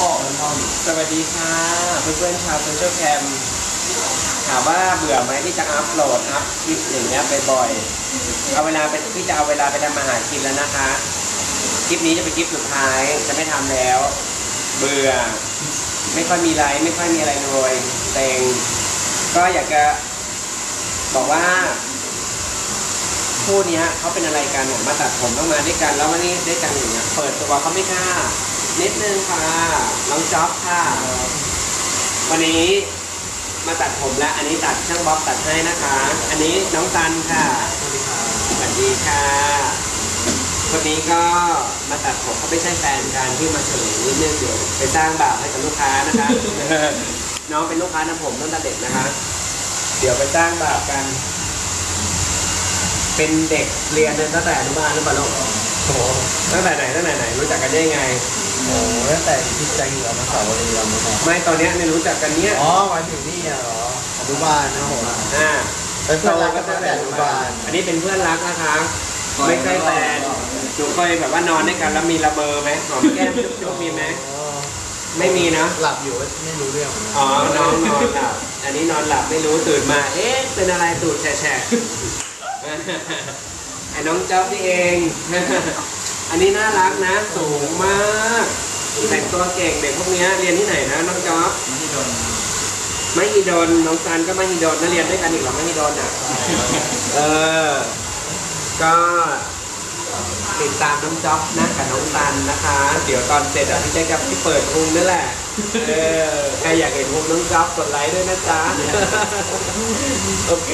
พ่อมันนอนสวัสดีค่ะเพื่อนๆชาวโซเชียลแคมถามว่าเบื่อไหมที่จะอัพโหลดอัพคลิปอย่างเงี้ยบ่อยๆเอาเวลาไปที่จะเอาเวลาไปทำมาหากินแล้วนะคะ คลิปนี้จะเป็นคลิปสุดท้ายจะไม่ทำแล้ว เบื่อ ไม่ค่อยมีไลฟ์ไม่ค่อยมีอะไรเลยเต็งก็อยากจะบอกว่าคู่นี้เขาเป็นอะไรกันเนี่ยมาตัดผมต้องมาด้วยกัน แล้ววันนี้ด้วยกันอย่างเงี้ยเปิดตัวเขาไม่กล้า นิดนึงค่ะน้องจ๊อบค่ะ วันนี้มาตัดผมแล้ว อันนี้ตัดช่างบ๊อบตัดให้นะคะ อันนี้น้องตันค่ะ สวัสดีค่ะ คนนี้ก็มาตัดผมเขาไม่ใช่แฟนกันที่มาเฉลยนิดนึงเดี๋ยวไปสร้างบาปให้กับลูกค้านะคะ น้องเป็นลูกค้าทำผมตั้งแต่เด็กนะคะ เดี๋ยวไปสร้างบาปกัน เป็นเด็กเรียนตั้งแต่อนุบาลหรือเปล่าลูก โอ้โหตั้งแต่ไหนตั้งแต่ไหนรู้จักกันได้ยังไง โอ้โหตั้งแต่ที่ใจอยู่อมสาวรีรัมย์นะครับไม่ตอนเนี้ยไม่รู้จักกันเนี้ยอ๋อหมายถึงนี่เหรออนุบาลนะผมอ่าเป็นเพื่อนรักกันตั้งแต่อนุบาลอันนี้เป็นเพื่อนรักนะคะไม่ใช่แฟนหนูเคยแบบว่านอนด้วยกันแล้วมีระเบอไหมหอมแก้มจุ๊บๆมีไหมอ๋อไม่มีนะหลับอยู่ไม่รู้เรื่องนะอ๋อน้องนอนหลับอันนี้นอนหลับไม่รู้ตื่นมา เอ๊ะเป็นอะไรตูดแฉะๆ ไอ้น้องเจ้าพี่เอง อันนี้น่ารักนะ สูงมาก แต่งตัวเก่งเด็กพวกเนี้ยเรียนที่ไหนนะน้องจ๊อบไม่ฮีดนน้องซันก็ไม่ฮีดนนะเรียนด้วยกันอีกเหรอไม่ฮีดนอะ เออ ก็ติดตามน้องจ๊อบนะกับน้องตันนะคะ เดี๋ยวตอนเสร็จอะพี่แจ๊คกับพี่เปิดพุงนั่นแหละ เออ ใครอยากเห็นพุงน้องจ๊อบกดไลค์ด้วยนะจ๊ะ โอเค